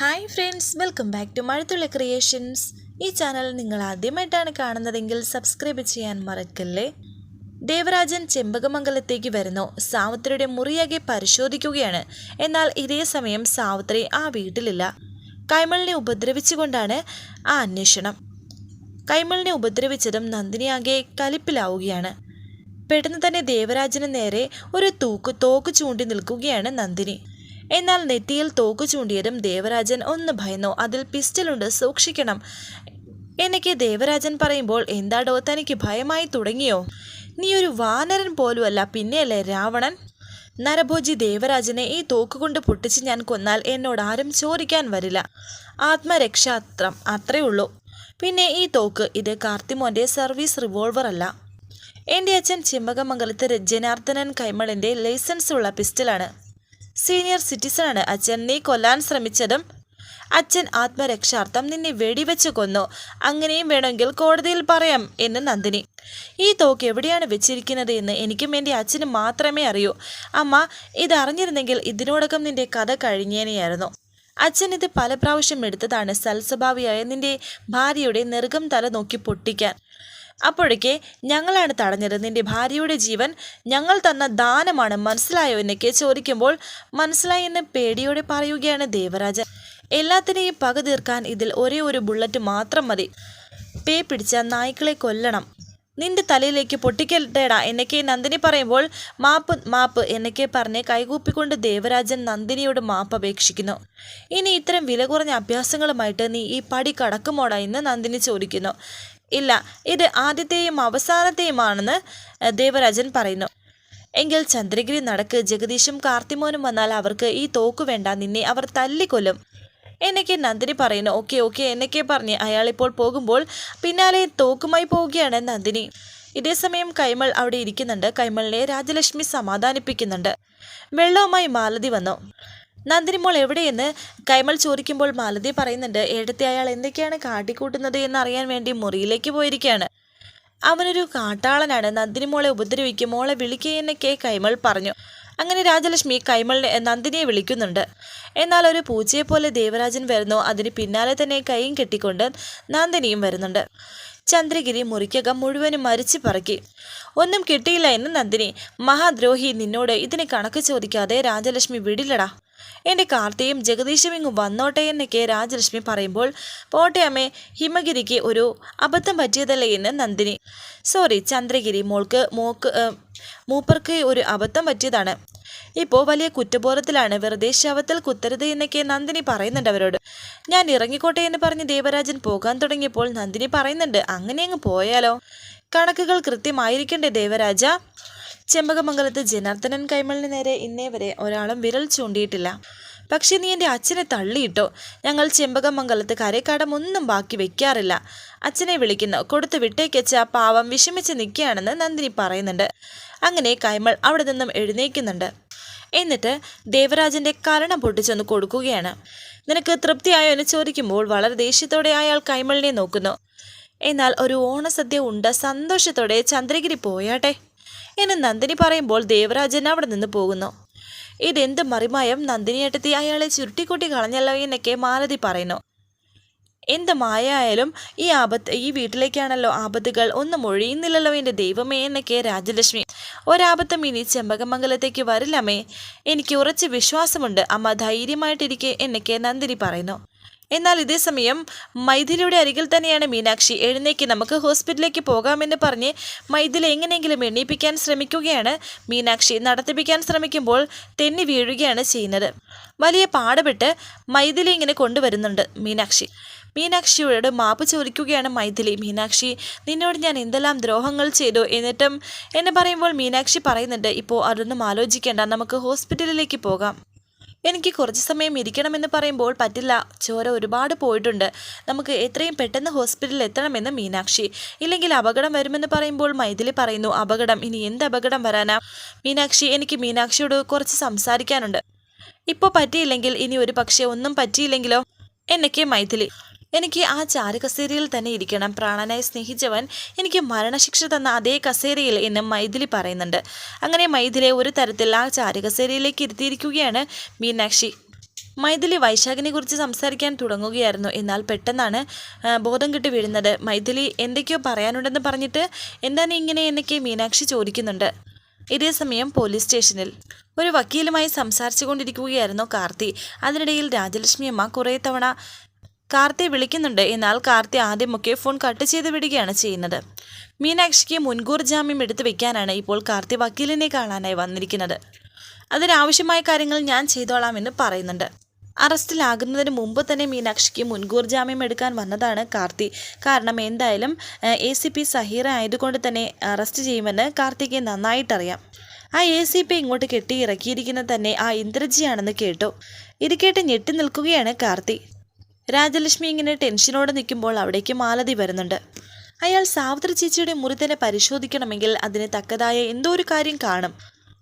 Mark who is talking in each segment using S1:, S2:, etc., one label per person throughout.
S1: Hi friends welcome back to Mazhathulla creations ഈ channel നിങ്ങൾ ആദ്യമായിട്ടാണ് കാണുന്നതെങ്കിൽ സബ്സ്ക്രൈബ് ചെയ്യാൻ മറക്കല്ലേ? ദേവരാജൻ ചെമ്പകമംഗലത്തേക്ക് വരുന്നു. സാവിത്രിയുടെ മുറിയാകെ പരിശോധിക്കുകയാണ്. എന്നാൽ ഇതേ സമയം സാവിത്രി ആ വീട്ടിലില്ല. കൈമളിനെ ഉപദ്രവിച്ചുകൊണ്ടാണ് ആ അന്വേഷണം. കൈമളിനെ ഉപദ്രവിച്ചതും നന്ദിനിയാകെ കലിപ്പിലാവുകയാണ്. പെട്ടെന്ന് തന്നെ ദേവരാജന് നേരെ ഒരു തൂക്ക് തോക്ക് ചൂണ്ടി നിൽക്കുകയാണ് നന്ദിനി. എന്നാൽ നെറ്റിയിൽ തോക്ക് ചൂണ്ടിയതും ദേവരാജൻ ഒന്ന് ഭയന്നു. അതിൽ പിസ്റ്റലുണ്ട് സൂക്ഷിക്കണം. എനിക്ക് ദേവരാജൻ പറയുമ്പോൾ എന്താടോ തനിക്ക് ഭയമായി തുടങ്ങിയോ? നീ ഒരു വാനരൻ പോലുമല്ല പിന്നെയല്ലേ രാവണൻ? നരഭോജി ദേവരാജനെ ഈ തോക്കുകൊണ്ട് പൊട്ടിച്ച് ഞാൻ കൊന്നാൽ എന്നോട് ആരും ചോദിക്കാൻ വരില്ല. ആത്മരക്ഷാത്രം അത്രേ ഉള്ളൂ. പിന്നെ ഈ തോക്ക് ഇത് കാർത്തിമോന്റെ സർവീസ് റിവോൾവർ അല്ല. എന്റെ അച്ഛൻ ചിമ്മകമംഗലത്ത് ജനാർദ്ദനൻ കൈമളിന്റെ ലൈസൻസ് ഉള്ള പിസ്റ്റലാണ്. സീനിയർ സിറ്റിസണാണ് അച്ഛൻ നീ കൊല്ലാൻ ശ്രമിച്ചതും അച്ഛൻ ആത്മരക്ഷാർത്ഥം നിന്നെ വെടിവെച്ച് കൊന്നു. അങ്ങനെയും വേണമെങ്കിൽ കോടതിയിൽ പറയാം എന്ന് നന്ദിനി. ഈ തോക്ക് എവിടെയാണ് വെച്ചിരിക്കുന്നത് എന്ന് എനിക്കും എന്റെ അച്ഛന് മാത്രമേ അറിയൂ. അമ്മ ഇതറിഞ്ഞിരുന്നെങ്കിൽ ഇതിനോടകം നിന്റെ കഥ കഴിഞ്ഞേനെയായിരുന്നു. അച്ഛൻ ഇത് പല പ്രാവശ്യം എടുത്തതാണ് സൽസ്വഭാവിയായ നിന്റെ ഭാര്യയുടെ നെറുകം തല നോക്കി പൊട്ടിക്കാൻ. അപ്പോഴേക്ക് ഞങ്ങളാണ് തടഞ്ഞത്. നിന്റെ ഭാര്യയുടെ ജീവൻ ഞങ്ങൾ തന്ന ദാനമാണ്. മനസ്സിലായോ എന്നൊക്കെ ചോദിക്കുമ്പോൾ മനസ്സിലായി എന്ന് പേടിയോടെ പറയുകയാണ് ദേവരാജൻ. എല്ലാത്തിനെയും പക തീർക്കാൻ ഇതിൽ ഒരേ ഒരു ബുള്ളറ്റ് മാത്രം മതി. പേ പിടിച്ച നായ്ക്കളെ കൊല്ലണം. നിന്റെ തലയിലേക്ക് പൊട്ടിക്കൽട്ടേടാ എന്നൊക്കെ നന്ദിനി പറയുമ്പോൾ മാപ്പ് മാപ്പ് എന്നൊക്കെ പറഞ്ഞ് കൈകൂപ്പിക്കൊണ്ട് ദേവരാജൻ നന്ദിനിയോട് മാപ്പ് അപേക്ഷിക്കുന്നു. ഇനി ഇത്തരം വില കുറഞ്ഞ അഭ്യാസങ്ങളുമായിട്ട് നീ ഈ പടി കടക്കുമോടാ എന്ന് നന്ദിനി ചോദിക്കുന്നു. ഇല്ല. ഇത് ആദ്യത്തെയും അവസാനത്തെയുമാണെന്ന് ദേവരാജൻ പറയുന്നു. എങ്കിൽ ചന്ദ്രഗിരി നടക്ക് ജഗദീഷും കാർത്തിമോനും വന്നാൽ അവർക്ക് ഈ തോക്ക് വേണ്ട നിന്നെ അവർ തല്ലിക്കൊല്ലും. എന്നൊക്കെ നന്ദിനി പറയുന്നു. ഓക്കെ ഓക്കെ എന്നൊക്കെ പറഞ്ഞ് അയാളിപ്പോൾ പോകുമ്പോൾ പിന്നാലെ തോക്കുമായി പോവുകയാണ് നന്ദിനി. ഇതേസമയം കൈമൾ അവിടെ ഇരിക്കുന്നുണ്ട്. കൈമളിനെ രാജലക്ഷ്മി സമാധാനിപ്പിക്കുന്നുണ്ട്. വെള്ളവുമായി മാലതി വന്നു. നന്ദിനി മോൾ എവിടെയെന്ന് കൈമൾ ചോദിക്കുമ്പോൾ മാലതി പറയുന്നുണ്ട് ഏടത്തെ അയാൾ എന്തൊക്കെയാണ് കാട്ടിക്കൂട്ടുന്നത് എന്നറിയാൻ വേണ്ടി മുറിയിലേക്ക് പോയിരിക്കുകയാണ് അവനൊരു കാട്ടാളനാണ്. നന്ദിനി മോളെ ഉപദ്രവിക്കും. മോളെ വിളിക്കുകയെന്നൊക്കെ കൈമൾ പറഞ്ഞു. അങ്ങനെ രാജലക്ഷ്മി കൈമളിനെ നന്ദിനിയെ വിളിക്കുന്നുണ്ട്. എന്നാൽ ഒരു പൂച്ചയെ പോലെ ദേവരാജൻ വരുന്നു. അതിന് പിന്നാലെ തന്നെ കൈയും കെട്ടിക്കൊണ്ട് നന്ദിനിയും വരുന്നുണ്ട്. ചന്ദ്രഗിരി മുറിക്കകം മുഴുവനും മരിച്ചു പറക്കി. ഒന്നും കിട്ടിയില്ല എന്ന് നന്ദിനി. മഹാദ്രോഹി നിന്നോട് ഇതിന് കണക്ക് ചോദിക്കാതെ രാജലക്ഷ്മി വിടില്ലടാ. എന്റെ കാർത്തിയും ജഗദീശും ഇങ്ങ് വന്നോട്ടെ എന്നൊക്കെ രാജലക്ഷ്മി പറയുമ്പോൾ പോട്ടെ അമ്മേ ഹിമഗിരിക്ക് ഒരു അബദ്ധം പറ്റിയതല്ലേ എന്ന് നന്ദിനി. സോറി ചന്ദ്രഗിരി മോൾക്ക് മോക്ക് മൂപ്പർക്ക് ഒരു അബദ്ധം പറ്റിയതാണ്. ഇപ്പോൾ വലിയ കുറ്റബോധത്തിലാണ് വെറുതെ ശവത്തിൽ കുത്തരുത് എന്നൊക്കെ നന്ദിനി പറയുന്നുണ്ട് അവരോട്. ഞാൻ ഇറങ്ങിക്കോട്ടെ എന്ന് പറഞ്ഞ് ദേവരാജൻ പോകാൻ തുടങ്ങിയപ്പോൾ നന്ദിനി പറയുന്നുണ്ട് അങ്ങനെ അങ്ങ് പോയാലോ? കണക്കുകൾ കൃത്യമായിരിക്കണ്ടേ ദേവരാജ? ചെമ്പകമംഗലത്ത് ജനാർദ്ദനൻ കൈമളിന് നേരെ ഇന്നേ വരെ ഒരാളും വിരൽ ചൂണ്ടിയിട്ടില്ല. പക്ഷേ നീ എന്റെ അച്ഛനെ തള്ളിയിട്ടോ? ഞങ്ങൾ ചെമ്പകമംഗലത്ത് കരക്കാടം ഒന്നും ബാക്കി വെക്കാറില്ല. അച്ഛനെ വിളിക്കുന്നു. കൊടുത്തു വിട്ടേക്കച്ച പാവം വിഷമിച്ച് നിൽക്കുകയാണെന്ന് നന്ദിനി പറയുന്നുണ്ട്. അങ്ങനെ കൈമൾ അവിടെ നിന്നും എഴുന്നേക്കുന്നുണ്ട് എന്നിട്ട് ദേവരാജന്റെ കരണം പൊട്ടിച്ചൊന്ന് കൊടുക്കുകയാണ്. നിനക്ക് തൃപ്തിയായോ എന്ന് ചോദിക്കുമ്പോൾ വളരെ ദേഷ്യത്തോടെ അയാൾ കൈമളിനെ നോക്കുന്നു. എന്നാൽ ഒരു ഓണസദ്യ ഉണ്ട. സന്തോഷത്തോടെ ചന്ദ്രഗിരി പോയാട്ടെ. എന്ന് നന്ദിനി പറയുമ്പോൾ ദേവരാജൻ അവിടെ നിന്ന് പോകുന്നു. ഇതെന്ത് മറിമായം? നന്ദിനിയേട്ടത്തി അയാളെ ചുരുട്ടിക്കൂട്ടി കളഞ്ഞല്ലോ എന്നൊക്കെ മാലതി പറയുന്നു. എന്ത് മായ ആയാലും ഈ ആപത്ത് ഈ വീട്ടിലേക്കാണല്ലോ ആപത്തുകൾ. ഒന്നും ഒഴിയുന്നില്ലല്ലോ എന്റെ ദൈവമേ എന്നൊക്കെ രാജലക്ഷ്മി. ഒരാപത്തും ഇനി ചെമ്പകമംഗലത്തേക്ക് വരില്ലമേ എനിക്ക് ഉറച്ച് വിശ്വാസമുണ്ട്. അമ്മ ധൈര്യമായിട്ടിരിക്കെ എന്നൊക്കെ നന്ദിനി പറയുന്നു. എന്നാൽ ഇതേ സമയം മൈഥിലിയുടെ അരികിൽ തന്നെയാണ് മീനാക്ഷി. എഴുന്നേക്ക് നമുക്ക് ഹോസ്പിറ്റലിലേക്ക് പോകാമെന്ന് പറഞ്ഞ് മൈഥിലി എങ്ങനെയെങ്കിലും എണ്ണീപ്പിക്കാൻ ശ്രമിക്കുകയാണ്. മീനാക്ഷി നടത്തിപ്പിക്കാൻ ശ്രമിക്കുമ്പോൾ തെന്നി വീഴുകയാണ് ചെയ്യുന്നത്. വലിയ പാടുപെട്ട് മൈഥിലി ഇങ്ങനെ കൊണ്ടുവരുന്നുണ്ട് മീനാക്ഷി. മീനാക്ഷിയോട് മാപ്പ് ചോദിക്കുകയാണ് മൈഥിലി. മീനാക്ഷി നിന്നോട് ഞാൻ എന്തെല്ലാം ദ്രോഹങ്ങൾ ചെയ്തു? എന്നിട്ടും എന്ന് പറയുമ്പോൾ മീനാക്ഷി പറയുന്നുണ്ട് ഇപ്പോൾ അതൊന്നും ആലോചിക്കേണ്ട. നമുക്ക് ഹോസ്പിറ്റലിലേക്ക് പോകാം. എനിക്ക് കുറച്ച് സമയം ഇരിക്കണമെന്ന് പറയുമ്പോൾ പറ്റില്ല. ചോര ഒരുപാട് പോയിട്ടുണ്ട്. നമുക്ക് എത്രയും പെട്ടെന്ന് ഹോസ്പിറ്റലിൽ എത്തണമെന്ന് മീനാക്ഷി. ഇല്ലെങ്കിൽ അപകടം വരുമെന്ന് പറയുമ്പോൾ മൈഥിലി പറയുന്നു അപകടം ഇനി എന്ത് അപകടം വരാനാ? മീനാക്ഷി എനിക്ക് മീനാക്ഷിയോട് കുറച്ച് സംസാരിക്കാനുണ്ട്. ഇപ്പോൾ പറ്റിയില്ലെങ്കിൽ ഇനി ഒരു പക്ഷേ ഒന്നും പറ്റിയില്ലെങ്കിലോ? എന്നൊക്കെ മൈഥിലി. എനിക്ക് ആ ചാരുകസേരയിൽ തന്നെ ഇരിക്കണം. പ്രാണനായി സ്നേഹിച്ചവൻ എനിക്ക് മരണശിക്ഷ തന്ന അതേ കസേരയിൽ എന്ന് മൈഥിലി പറയുന്നുണ്ട്. അങ്ങനെ മൈഥിലെ ഒരു തരത്തിൽ ആ ചാരുകസേരയിലേക്ക് ഇരുത്തിയിരിക്കുകയാണ് മീനാക്ഷി. മൈഥിലി വൈശാഖിനെ കുറിച്ച് സംസാരിക്കാൻ തുടങ്ങുകയായിരുന്നു. എന്നാൽ പെട്ടെന്നാണ് ബോധം കിട്ടി വീഴുന്നത്. മൈഥിലി എന്തൊക്കെയോ പറയാനുണ്ടെന്ന് പറഞ്ഞിട്ട് എന്താണ് ഇങ്ങനെ എന്നൊക്കെ മീനാക്ഷി ചോദിക്കുന്നുണ്ട്. ഇതേസമയം പോലീസ് സ്റ്റേഷനിൽ. ഒരു വക്കീലുമായി സംസാരിച്ചു കൊണ്ടിരിക്കുകയായിരുന്നു കാർത്തി. അതിനിടയിൽ രാജലക്ഷ്മി അമ്മ കുറേ തവണ കാർത്തിയെ വിളിക്കുന്നുണ്ട്. എന്നാൽ കാർത്തി ആദ്യമൊക്കെ ഫോൺ കട്ട് ചെയ്ത് വിടുകയാണ് ചെയ്യുന്നത്. മീനാക്ഷിക്ക് മുൻകൂർ ജാമ്യം എടുത്തു വെക്കാനാണ് ഇപ്പോൾ കാർത്തി വക്കീലിനെ കാണാനായി വന്നിരിക്കുന്നത്. അതിനാവശ്യമായ കാര്യങ്ങൾ ഞാൻ ചെയ്തോളാമെന്ന് പറയുന്നുണ്ട്. അറസ്റ്റിലാകുന്നതിന് മുമ്പ് തന്നെ മീനാക്ഷിക്ക് മുൻകൂർ ജാമ്യം എടുക്കാൻ വന്നതാണ് കാർത്തി. കാരണം എന്തായാലും എ സി പി സഹീറ ആയതുകൊണ്ട് തന്നെ അറസ്റ്റ് ചെയ്യുമെന്ന് കാർത്തിക്ക് നന്നായിട്ടറിയാം. ആ എ സി പി ഇങ്ങോട്ട് കെട്ടി ഇറക്കിയിരിക്കുന്നത് തന്നെ ആ ഇന്ദ്രജിയാണെന്ന് കേട്ടു. ഇത് കേട്ട് ഞെട്ടി നിൽക്കുകയാണ് കാർത്തി. രാജലക്ഷ്മി ഇങ്ങനെ ടെൻഷനോടെ നിൽക്കുമ്പോൾ അവിടേക്ക് മാലതി വരുന്നുണ്ട്. അയാൾ സാവിത്രി ചേച്ചിയുടെ മുറി തന്നെ പരിശോധിക്കണമെങ്കിൽ അതിന് തക്കതായ എന്തോ ഒരു കാര്യം കാണും.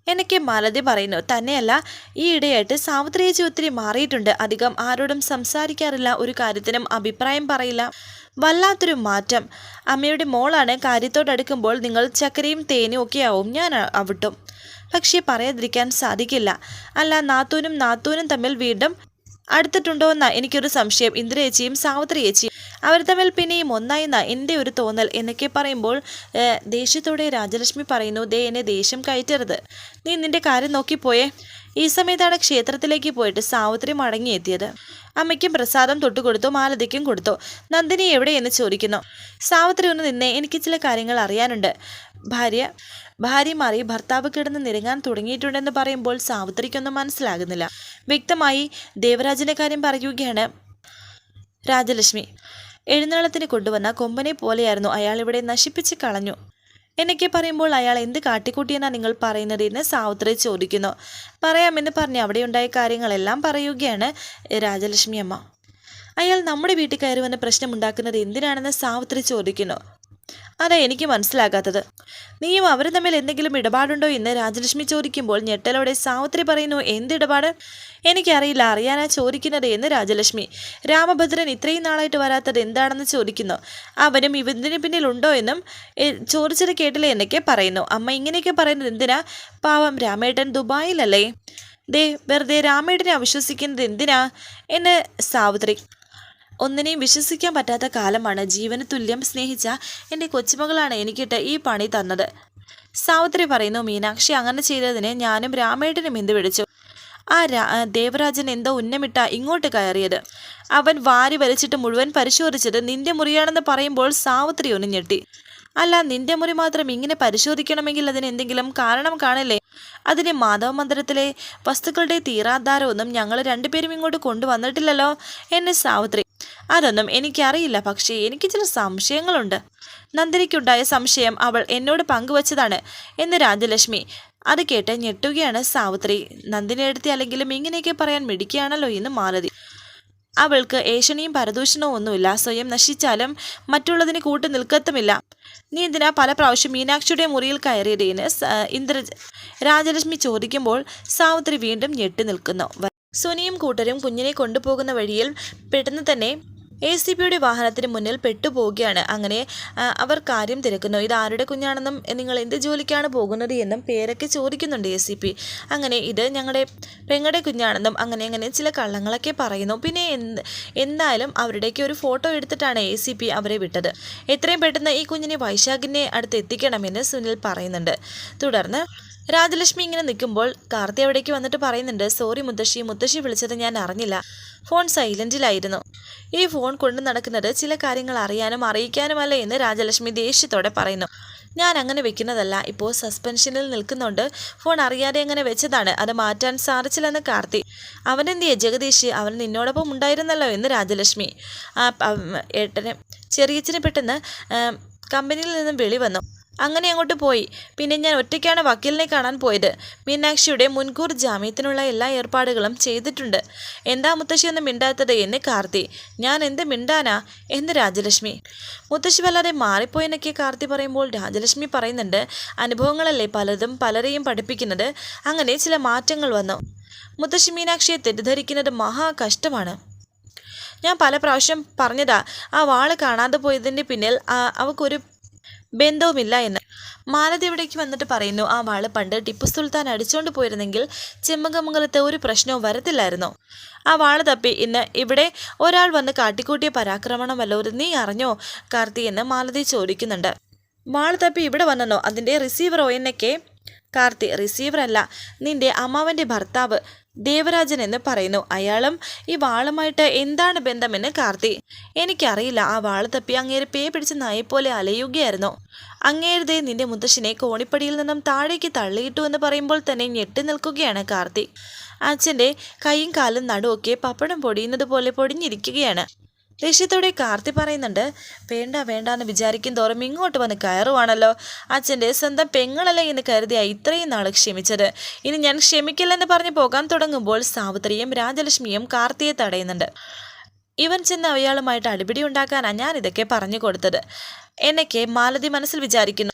S1: എനിക്ക് മാലതി പറയുന്നു. തന്നെയല്ല ഈ ഇടയായിട്ട് സാവിത്രി ചേച്ചി ഒത്തിരി മാറിയിട്ടുണ്ട്. അധികം ആരോടും സംസാരിക്കാറില്ല. ഒരു കാര്യത്തിനും അഭിപ്രായം പറയില്ല. വല്ലാത്തൊരു മാറ്റം. അമ്മയുടെ മോളാണ് കാര്യത്തോടടുക്കുമ്പോൾ നിങ്ങൾ ചക്കരയും തേനും ഒക്കെ ആവും. ഞാൻ അവിട്ടും. പക്ഷേ പറയാതിരിക്കാൻ സാധിക്കില്ല. അല്ല നാത്തൂനും നാത്തൂനും തമ്മിൽ വീണ്ടും അടുത്തിട്ടുണ്ടോ എന്ന എനിക്കൊരു സംശയം. ഇന്ദിരേച്ചിയും സാവിത്രി ചേച്ചിയും അവർ തമ്മിൽ പിന്നെയും ഒന്നായെന്ന എന്റെ ഒരു തോന്നൽ എന്നൊക്കെ പറയുമ്പോൾ ദേഷ്യത്തോടെ രാജലക്ഷ്മി പറയുന്നു ദേ എന്നെ ദേഷ്യം കയറ്റരുത്. നീ നിന്റെ കാര്യം നോക്കിപ്പോയേ. ഈ സമയത്താണ് ക്ഷേത്രത്തിലേക്ക് പോയിട്ട് സാവിത്രി മടങ്ങിയെത്തിയത്. അമ്മയ്ക്കും പ്രസാദം തൊട്ടുകൊടുത്തു മാലതിക്കും കൊടുത്തു. നന്ദിനി എവിടെയെന്ന് ചോദിക്കുന്നു. സാവിത്രി ഒന്ന് നിന്നെ എനിക്ക് ചില കാര്യങ്ങൾ അറിയാനുണ്ട്. ഭാര്യ ഭാര്യ മാറി ഭർത്താവ് കിടന്ന് നിരങ്ങാൻ തുടങ്ങിയിട്ടുണ്ടെന്ന് പറയുമ്പോൾ സാവിത്രിക്കൊന്നും മനസ്സിലാകുന്നില്ല. വ്യക്തമായി ദേവരാജന്റെ കാര്യം പറയുകയാണ് രാജലക്ഷ്മി. എഴുന്നള്ളത്തിന് കൊണ്ടുവന്ന കൊമ്പനെ പോലെയായിരുന്നു അയാൾ ഇവിടെ നശിപ്പിച്ച് കളഞ്ഞു. എന്നൊക്കെ പറയുമ്പോൾ അയാൾ എന്ത് കാട്ടിക്കൂട്ടിയെന്നാണ് നിങ്ങൾ പറയുന്നത് എന്ന് സാവിത്രി ചോദിക്കുന്നു. പറയാമെന്ന് പറഞ്ഞ് അവിടെയുണ്ടായ കാര്യങ്ങളെല്ലാം പറയുകയാണ് രാജലക്ഷ്മി അമ്മ. അയാൾ നമ്മുടെ വീട്ടിൽ കയറി വന്ന് പ്രശ്നമുണ്ടാക്കുന്നത് എന്തിനാണെന്ന് സാവിത്രി ചോദിക്കുന്നു. അതാ എനിക്ക് മനസ്സിലാകാത്തത്. നീയും അവരും തമ്മിൽ എന്തെങ്കിലും ഇടപാടുണ്ടോ എന്ന് രാജലക്ഷ്മി ചോദിക്കുമ്പോൾ ഞെട്ടലോടെ സാവിത്രി പറയുന്നു എന്ത് ഇടപാട്? എനിക്കറിയില്ല അറിയാനാ ചോദിക്കുന്നത് എന്ന് രാജലക്ഷ്മി. രാമഭദ്രൻ ഇത്രയും നാളായിട്ട് വരാത്തത് എന്താണെന്ന് ചോദിക്കുന്നു. അവനും ഇവന്തിന് പിന്നിലുണ്ടോ എന്നും ചോദിച്ചത് കേട്ടില്ല എന്നൊക്കെ പറയുന്നു. അമ്മ ഇങ്ങനെയൊക്കെ പറയുന്നത് എന്തിനാ? പാവം രാമേട്ടൻ ദുബായിലല്ലേ? ദേ വെറുതെ രാമേട്ടനെ അവിശ്വസിക്കുന്നത് എന്തിനാ? എന്ന് സാവിത്രി ഒന്നിനെയും വിശ്വസിക്കാൻ പറ്റാത്ത കാലമാണ് ജീവന് തുല്യം സ്നേഹിച്ച എന്റെ കൊച്ചുമകളാണ് എനിക്കിട്ട് ഈ പണി തന്നത്. സാവിത്രി പറയുന്നു മീനാക്ഷി അങ്ങനെ ചെയ്തതിനെ ഞാനും രാമേട്ടനും എന്ത് വിളിച്ചു? ആ രാ ദേവരാജൻ എന്തോ ഉന്നമിട്ട ഇങ്ങോട്ട് കയറിയത്. അവൻ വാരി വലിച്ചിട്ട് മുഴുവൻ പരിശോധിച്ചത് നിന്റെ മുറിയാണെന്ന് പറയുമ്പോൾ സാവിത്രി ഒന്ന് ഞെട്ടി. അല്ല നിന്റെ മുറി മാത്രം ഇങ്ങനെ പരിശോധിക്കണമെങ്കിൽ അതിന് എന്തെങ്കിലും കാരണം കാണില്ലേ? അതിന് മാധവ മന്ദിരത്തിലെ വസ്തുക്കളുടെ തീരാധാരമൊന്നും ഞങ്ങൾ രണ്ടുപേരും ഇങ്ങോട്ട് കൊണ്ടുവന്നിട്ടില്ലല്ലോ? എന്നെ സാവിത്രി അതൊന്നും എനിക്കറിയില്ല. പക്ഷേ എനിക്ക് ചില സംശയങ്ങളുണ്ട്. നന്ദിനിക്കുണ്ടായ സംശയം അവൾ എന്നോട് പങ്കുവച്ചതാണ് എന്ന് രാജലക്ഷ്മി അത് കേട്ട് ഞെട്ടുകയാണ്. സാവിത്രി നന്ദിനി എടുത്തി അല്ലെങ്കിലും ഇങ്ങനെയൊക്കെ പറയാൻ മിടിക്കുകയാണല്ലോ എന്ന് മാലതി. അവൾക്ക് ഏഷണിയും പരദൂഷണവും ഒന്നുമില്ല. സ്വയം നശിച്ചാലും മറ്റുള്ളതിന് കൂട്ടു നിൽക്കത്തുമില്ല. നീ എന്തിനാ പല പ്രാവശ്യം മീനാക്ഷിയുടെ മുറിയിൽ കയറിയതിന് ഇന്ദ്ര രാജലക്ഷ്മി ചോദിക്കുമ്പോൾ സാവിത്രി വീണ്ടും ഞെട്ടി നിൽക്കുന്നു. സുനിയും കൂട്ടരും കുഞ്ഞിനെ കൊണ്ടുപോകുന്ന വഴിയിൽ പെട്ടെന്ന് തന്നെ എ സി പിയുടെ വാഹനത്തിന് മുന്നിൽ പെട്ടുപോവുകയാണ്. അങ്ങനെ അവർ കാര്യം തിരക്കുന്നു. ഇത് ആരുടെ കുഞ്ഞാണെന്നും നിങ്ങൾ എന്ത് ജോലിക്കാണ് പോകുന്നത് എന്നും പേരൊക്കെ ചോദിക്കുന്നുണ്ട് എ സി പി അങ്ങനെ ഇത് ഞങ്ങളുടെ പെങ്ങളുടെ കുഞ്ഞാണെന്നും അങ്ങനെ അങ്ങനെ ചില കള്ളങ്ങളൊക്കെ പറയുന്നു. പിന്നെ എന്ത് എന്തായാലും അവരുടെയൊക്കെ ഒരു ഫോട്ടോ എടുത്തിട്ടാണ് എ സി പി അവരെ വിട്ടത്. എത്രയും പെട്ടെന്ന് ഈ കുഞ്ഞിനെ വൈശാഖിന്റെ അടുത്ത് എത്തിക്കണമെന്ന് സുനിൽ പറയുന്നുണ്ട്. തുടർന്ന് രാജലക്ഷ്മി ഇങ്ങനെ നിൽക്കുമ്പോൾ കാർത്തി അവിടേക്ക് വന്നിട്ട് പറയുന്നുണ്ട് സോറി മുത്തശ്ശി മുത്തശ്ശി വിളിച്ചത് ഞാൻ അറിഞ്ഞില്ല. ഫോൺ സൈലന്റിലായിരുന്നു ഈ ഫോൺ കൊണ്ട് നടക്കുന്നത് ചില കാര്യങ്ങൾ അറിയാനും അറിയിക്കാനുമല്ല എന്ന് രാജലക്ഷ്മി ദേഷ്യത്തോടെ പറയുന്നു. ഞാൻ അങ്ങനെ വെക്കുന്നതല്ല. ഇപ്പോൾ സസ്പെൻഷനിൽ നിൽക്കുന്നുണ്ട്. ഫോൺ അറിയാതെ അങ്ങനെ വെച്ചതാണ്? അത് മാറ്റാൻ സാധിച്ചില്ലെന്ന് കാർത്തി. അവനെന്തിയെ? ജഗദീഷ് അവൻ നിന്നോടൊപ്പം ഉണ്ടായിരുന്നല്ലോ എന്ന് രാജലക്ഷ്മി. ഏട്ടന് ചെറിയച്ഛന് പെട്ടെന്ന് കമ്പനിയിൽ നിന്നും വെളി വന്നു. അങ്ങനെ അങ്ങോട്ട് പോയി. പിന്നെ ഞാൻ ഒറ്റയ്ക്കാണ് വക്കീലിനെ കാണാൻ പോയത്. മീനാക്ഷിയുടെ മുൻകൂർ ജാമ്യത്തിനുള്ള എല്ലാ ഏർപ്പാടുകളും ചെയ്തിട്ടുണ്ട്. എന്താ മുത്തശ്ശി ഒന്നും മിണ്ടാത്തത്? എന്ന് കാർത്തി. ഞാൻ എന്ത് മിണ്ടാനാ? എന്ന് രാജലക്ഷ്മി. മുത്തശ്ശി വല്ലാതെ മാറിപ്പോയെന്നൊക്കെ കാർത്തി പറയുമ്പോൾ രാജലക്ഷ്മി പറയുന്നുണ്ട് അനുഭവങ്ങളല്ലേ പലതും പലരെയും പഠിപ്പിക്കുന്നത്? അങ്ങനെ ചില മാറ്റങ്ങൾ വന്നു. മുത്തശ്ശി മീനാക്ഷിയെ തെറ്റിദ്ധരിക്കുന്നത് മഹാ കഷ്ടമാണ്. ഞാൻ പല പ്രാവശ്യം പറഞ്ഞതാ ആ വാൾ കാണാതെ പോയതിന്റെ പിന്നിൽ അവക്കൊരു ബന്ധവുമില്ല എന്ന്. മാലതി ഇവിടേക്ക് വന്നിട്ട് പറയുന്നു ആ വാൾ പണ്ട് ടിപ്പു സുൽത്താൻ അടിച്ചുകൊണ്ട് പോയിരുന്നെങ്കിൽ ചെമ്മകമംഗലത്ത് ഒരു പ്രശ്നവും വരത്തില്ലായിരുന്നു. ആ വാൾ തപ്പി. ഇന്ന് ഇവിടെ ഒരാൾ വന്ന് കാട്ടിക്കൂട്ടിയ പരാക്രമണം വല്ലവരും നീ അറിഞ്ഞോ കാർത്തി എന്ന് മാലതി ചോദിക്കുന്നുണ്ട്. വാൾ തപ്പി ഇവിടെ വന്നെന്നോ? അതിന്റെ റിസീവറോ എന്നൊക്കെ കാർത്തി റിസീവറല്ല നിന്റെ അമ്മാവന്റെ ഭർത്താവ് ദേവരാജൻ എന്ന് പറയുന്നു. അയാളും ഈ വാളുമായിട്ട് എന്താണ് ബന്ധമെന്ന് കാർത്തി. എനിക്കറിയില്ല ആ വാൾ തപ്പി അങ്ങേര് പേ പിടിച്ച് നായെപ്പോലെ അലയുകയായിരുന്നു. അങ്ങേരുതേ നിന്റെ മുത്തശ്ശിനെ കോണിപ്പടിയിൽ നിന്നും താഴേക്ക് തള്ളിയിട്ടു എന്ന് പറയുമ്പോൾ തന്നെ ഞെട്ടി നിൽക്കുകയാണ് കാർത്തി. അച്ഛന്റെ കൈയും കാലും നടുവൊക്കെ പപ്പടം പൊടിയുന്നത് പോലെ പൊടിഞ്ഞിരിക്കുകയാണ്. ദേഷ്യത്തോടെ കാർത്തി പറയുന്നുണ്ട് വേണ്ട വേണ്ട എന്ന് വിചാരിക്കും തോറും ഇങ്ങോട്ട് വന്ന് കയറുവാണല്ലോ. അച്ഛന്റെ സ്വന്തം പെങ്ങളല്ലേ എന്ന് കരുതിയാ ഇത്രയും നാൾ ക്ഷമിച്ചത്. ഇനി ഞാൻ ക്ഷമിക്കില്ലെന്ന് പറഞ്ഞ് പോകാൻ തുടങ്ങുമ്പോൾ സാവിത്രിയും രാജലക്ഷ്മിയും കാർത്തിയെ തടയുന്നുണ്ട്. ഇവൻ ചെന്ന് അയാളുമായിട്ട് അടിപിടി ഉണ്ടാക്കാനാണ് ഞാൻ ഇതൊക്കെ പറഞ്ഞു കൊടുത്തത്. എന്നൊക്കെ മാലതി മനസ്സിൽ വിചാരിക്കുന്നു.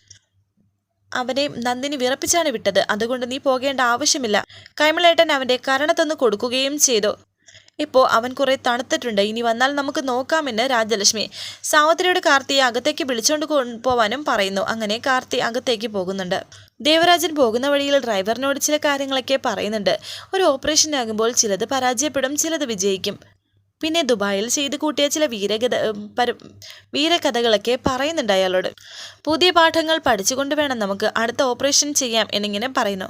S1: അവനെ നന്ദിനി വിറപ്പിച്ചാണ് വിട്ടത്. അതുകൊണ്ട് നീ പോകേണ്ട ആവശ്യമില്ല. കൈമളേട്ടൻ അവന്റെ കരണത്തൊന്ന് കൊടുക്കുകയും ചെയ്തു. ഇപ്പോൾ അവൻ കുറെ തണുത്തിട്ടുണ്ട്. ഇനി വന്നാൽ നമുക്ക് നോക്കാമെന്ന് രാജലക്ഷ്മി സാവത്രിയുടെ കാർത്തിയെ അകത്തേക്ക് വിളിച്ചുകൊണ്ട് കൊണ്ടുപോവാനും പറയുന്നു. അങ്ങനെ കാർത്തി അകത്തേക്ക് പോകുന്നുണ്ട്. ദേവരാജൻ പോകുന്ന വഴിയിൽ ഡ്രൈവറിനോട് ചില കാര്യങ്ങളൊക്കെ പറയുന്നുണ്ട്. ഒരു ഓപ്പറേഷൻ ആകുമ്പോൾ ചിലത് പരാജയപ്പെടും ചിലത് വിജയിക്കും. പിന്നെ ദുബായിൽ ചെയ്ത് കൂട്ടിയ ചില വീരകഥ പര വീരകഥകളൊക്കെ പറയുന്നുണ്ട് അയാളോട്. പുതിയ പാഠങ്ങൾ പഠിച്ചുകൊണ്ട് വേണം നമുക്ക് അടുത്ത ഓപ്പറേഷൻ ചെയ്യാം എന്നിങ്ങനെ പറയുന്നു.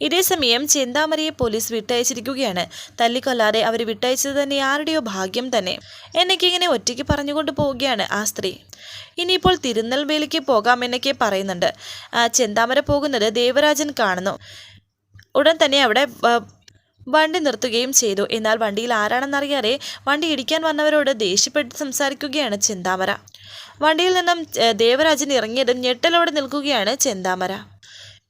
S1: ഇതേസമയം ചെന്താമരയെ പോലീസ് വിട്ടയച്ചിരിക്കുകയാണ്. തല്ലിക്കൊല്ലാതെ അവർ വിട്ടയച്ചത് തന്നെ ആരുടെയോ ഭാഗ്യം തന്നെ. എന്നൊക്കെ ഇങ്ങനെ ഒറ്റയ്ക്ക് പറഞ്ഞുകൊണ്ട് പോവുകയാണ് ആ സ്ത്രീ. ഇനിയിപ്പോൾ തിരുനെൽവേലിക്ക് പോകാമെന്നൊക്കെ പറയുന്നുണ്ട്. ചെന്താമര പോകുന്നത് ദേവരാജൻ കാണുന്നു. ഉടൻ തന്നെ അവിടെ വണ്ടി നിർത്തുകയും ചെയ്തു. എന്നാൽ വണ്ടിയിൽ ആരാണെന്നറിയാതെ വണ്ടി ഇടിക്കാൻ വന്നവരോട് ദേഷ്യപ്പെട്ട് സംസാരിക്കുകയാണ് ചെന്താമര. വണ്ടിയിൽ നിന്നും ദേവരാജൻ ഇറങ്ങിയതും ഞെട്ടലോടെ നിൽക്കുകയാണ് ചെന്താമര.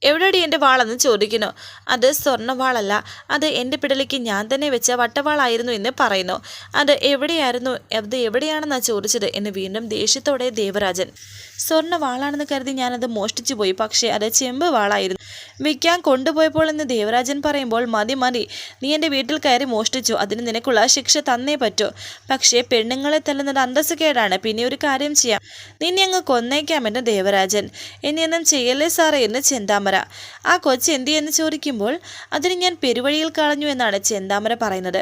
S1: എവിടെയടി എന്റെ വാളെന്ന് ചോദിക്കുന്നു. അത് സ്വർണവാളല്ല അത് എന്റെ പിടലിക്ക് ഞാൻ തന്നെ വെച്ച വട്ടവാളായിരുന്നു എന്ന് പറയുന്നു. അത് എവിടെയായിരുന്നു? അത് എവിടെയാണെന്നാണ് ചോദിച്ചത് എന്ന് വീണ്ടും ദേഷ്യത്തോടെ ദേവരാജൻ. സ്വർണവാളാണെന്ന് കരുതി ഞാനത് മോഷ്ടിച്ചു പോയി പക്ഷേ അത് ചെമ്പ് വാളായിരുന്നു. വിൽക്കാൻ കൊണ്ടുപോയപ്പോൾ എന്ന് ദേവരാജൻ പറയുമ്പോൾ മതി മതി നീ എന്റെ വീട്ടിൽ കയറി മോഷ്ടിച്ചു അതിന് നിനക്കുള്ള ശിക്ഷ തന്നേ പറ്റൂ. പക്ഷേ പെണ്ണുങ്ങളെ തല്ലുന്നത് അന്തസ് കേടാണ് പിന്നെ ഒരു കാര്യം ചെയ്യാം. നിന്നെ അങ്ങ് കൊന്നേക്കാമെന്ന് ദേവരാജൻ. എന്നെയൊന്നും ചെയ്യല്ലേ സാറേ എന്ന് ചെന്താമര. ആ കൊച്ച് എന്തി എന്ന് ചോദിക്കുമ്പോൾ അതിന് ഞാൻ പെരുവഴിയിൽ കളഞ്ഞു എന്നാണ് ചെന്താമര പറയുന്നത്.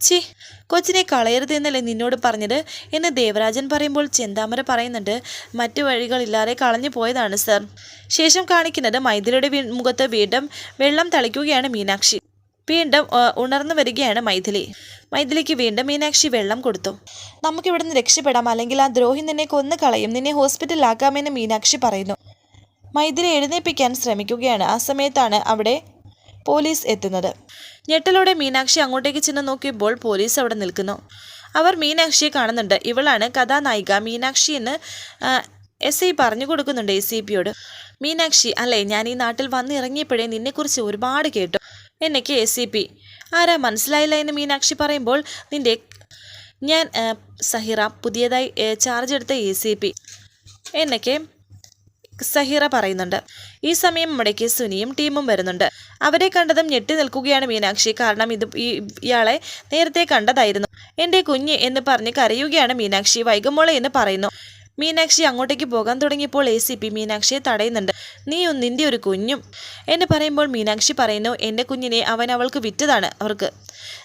S1: ഛി കൊച്ചിനെ കളയരുത് എന്നല്ലേ നിന്നോട് പറഞ്ഞത്? എന്ന് ദേവരാജൻ പറയുമ്പോൾ ചെന്താമര പറയുന്നുണ്ട് മറ്റു വഴികളില്ലാതെ കളഞ്ഞു പോയതാണ് സർ. ശേഷം കാണിക്കുന്നത് മൈഥിലിയുടെ മുഖത്ത് വീണ്ടും വെള്ളം തളിക്കുകയാണ് മീനാക്ഷി. വീണ്ടും ഉണർന്നു വരികയാണ് മൈഥിലി. മൈഥിലിക്ക് വീണ്ടും മീനാക്ഷി വെള്ളം കൊടുത്തു. നമുക്കിവിടെ നിന്ന് രക്ഷപ്പെടാം അല്ലെങ്കിൽ ആ ദ്രോഹി നിന്നെ കൊന്നു കളയും. നിന്നെ ഹോസ്പിറ്റലിലാക്കാമെന്ന് മീനാക്ഷി പറയുന്നു. മൈഥിലി എഴുന്നേൽപ്പിക്കാൻ ശ്രമിക്കുകയാണ്. ആ സമയത്താണ് അവിടെ പോലീസ് എത്തുന്നത്. ഞെട്ടലോടെ മീനാക്ഷി അങ്ങോട്ടേക്ക് ചെന്ന് നോക്കിയപ്പോൾ പോലീസ് അവിടെ നിൽക്കുന്നു. അവർ മീനാക്ഷിയെ കാണുന്നുണ്ട്. ഇവളാണ് കഥാനായിക മീനാക്ഷി എന്ന് എസ് ഐ പറഞ്ഞു കൊടുക്കുന്നുണ്ട് എ സി പിയോട് മീനാക്ഷി അല്ലേ ഞാൻ ഈ നാട്ടിൽ വന്നിറങ്ങിയപ്പോഴേ നിന്നെക്കുറിച്ച് ഒരുപാട് കേട്ടു. എന്നൊക്കെ എ സി പി. ആരാ മനസ്സിലായില്ല എന്ന് മീനാക്ഷി പറയുമ്പോൾ നിന്റെ ഞാൻ സഹിറ പുതിയതായി ചാർജ് എടുത്ത എ സി പി. എന്നൊക്കെ സഹിറ പറയുന്നുണ്ട്. ഈ സമയം ഇവിടേക്ക് സുനിയും ടീമും വരുന്നുണ്ട്. അവരെ കണ്ടതും ഞെട്ടി നിൽക്കുകയാണ് മീനാക്ഷി. കാരണം ഇത് ഇയാളെ നേരത്തെ കണ്ടതായിരുന്നു. എന്റെ കുഞ്ഞ് എന്ന് പറഞ്ഞ് കരയുകയാണ് മീനാക്ഷി. വൈകമോളെ എന്ന് പറയുന്നു. മീനാക്ഷി അങ്ങോട്ടേക്ക് പോകാൻ തുടങ്ങിയപ്പോൾ എ സി പി മീനാക്ഷിയെ തടയുന്നുണ്ട്. നീയും നിന്റെ ഒരു കുഞ്ഞും എന്ന് പറയുമ്പോൾ മീനാക്ഷി പറയുന്നു എന്റെ കുഞ്ഞിനെ അവൻ അവൾക്ക് വിറ്റതാണ് അവർക്ക്.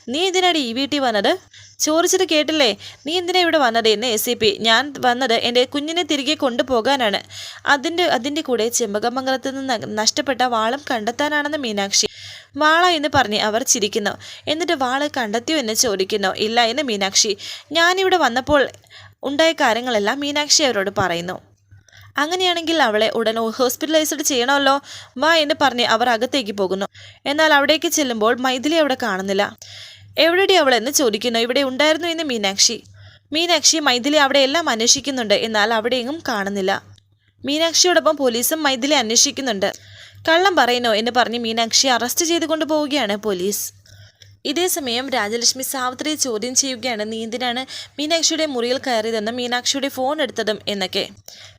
S1: നീ എന്തിനാണ് ഈ വീട്ടിൽ വന്നത്? ചോദിച്ചത് കേട്ടില്ലേ? നീ എന്തിനാ ഇവിടെ വന്നത്? എന്ന് എ സി പി ഞാൻ വന്നത് എന്റെ കുഞ്ഞിനെ തിരികെ കൊണ്ടുപോകാനാണ്. അതിന്റെ അതിന്റെ കൂടെ ചെമ്പകമംഗലത്ത് നിന്ന് നഷ്ടപ്പെട്ട വാളം കണ്ടെത്താനാണെന്ന് മീനാക്ഷി വാള എന്ന് പറഞ്ഞ് അവർ ചിരിക്കുന്നു. എന്നിട്ട് വാൾ കണ്ടെത്തിയോ എന്ന് ചോദിക്കുന്നു. ഇല്ല എന്ന് മീനാക്ഷി ഞാനിവിടെ വന്നപ്പോൾ ഉണ്ടായ കാര്യങ്ങളെല്ലാം മീനാക്ഷി അവരോട് പറയുന്നു. അങ്ങനെയാണെങ്കിൽ അവളെ ഉടൻ ഹോസ്പിറ്റലൈസ്ഡ് ചെയ്യണമല്ലോ വാ എന്ന് പറഞ്ഞ് അവർ അകത്തേക്ക് പോകുന്നു. എന്നാൽ അവിടേക്ക് ചെല്ലുമ്പോൾ മൈഥിലി അവിടെ കാണുന്നില്ല. എവിടെയാണ് അവളെന്ന് ചോദിക്കുന്നു. ഇവിടെ ഉണ്ടായിരുന്നു എന്ന് മീനാക്ഷി. മീനാക്ഷി മൈഥിലി അവിടെ എല്ലാം അന്വേഷിക്കുന്നുണ്ട്. എന്നാൽ അവിടെയെങ്ങും കാണുന്നില്ല. മീനാക്ഷിയോടൊപ്പം പോലീസും മൈഥിലി അന്വേഷിക്കുന്നുണ്ട്. കള്ളം പറയുന്നു എന്ന് പറഞ്ഞ് മീനാക്ഷി അറസ്റ്റ് ചെയ്ത് കൊണ്ടുപോവുകയാണ് പോലീസ്. ഇതേ സമയം രാജലക്ഷ്മി സാവിത്രിയെ ചോദ്യം ചെയ്യുകയാണ് നീ എന്തിനാണ് മീനാക്ഷിയുടെ മുറിയിൽ കയറിയതെന്നും മീനാക്ഷിയുടെ ഫോൺ എടുത്തതും എന്നൊക്കെ.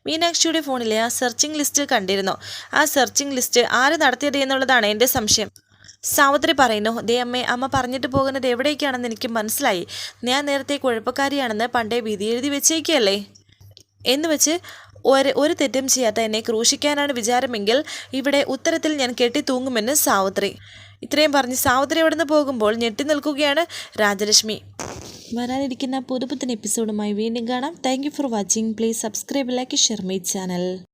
S1: മീനാക്ഷിയുടെ ഫോണിലെ ആ സെർച്ചിങ് ലിസ്റ്റ് കണ്ടിരുന്നു? ആ സെർച്ചിങ് ലിസ്റ്റ് ആര് നടത്തിയത് എന്നുള്ളതാണ് എന്റെ സംശയം. സാവിത്രി പറയുന്നു ദേ അമ്മേ അമ്മ പറഞ്ഞിട്ട് പോകുന്നത് എവിടേക്കാണെന്ന് എനിക്ക് മനസ്സിലായി. ഞാൻ നേരത്തെ കുഴപ്പക്കാരിയാണെന്ന് പണ്ടേ വിധി എഴുതി വെച്ചേക്കല്ലേ എന്ന് വെച്ച് ഒരു ഒരു തെറ്റും ചെയ്യാത്ത എന്നെ ക്രൂശിക്കാനാണ് വിചാരമെങ്കിൽ ഇവിടെ ഉത്തരത്തിൽ ഞാൻ കെട്ടി തൂങ്ങുമെന്ന് സാവിത്രി. ഇത്രയും പറഞ്ഞ് സാവിത്രി അവിടെ നിന്ന് പോകുമ്പോൾ ഞെട്ടി നിൽക്കുകയാണ് രാജലക്ഷ്മി. വരാനിരിക്കുന്ന പുതുപുത്തൻ എപ്പിസോഡുമായി വീണ്ടും കാണാം. Thank for watching please subscribe like share my channel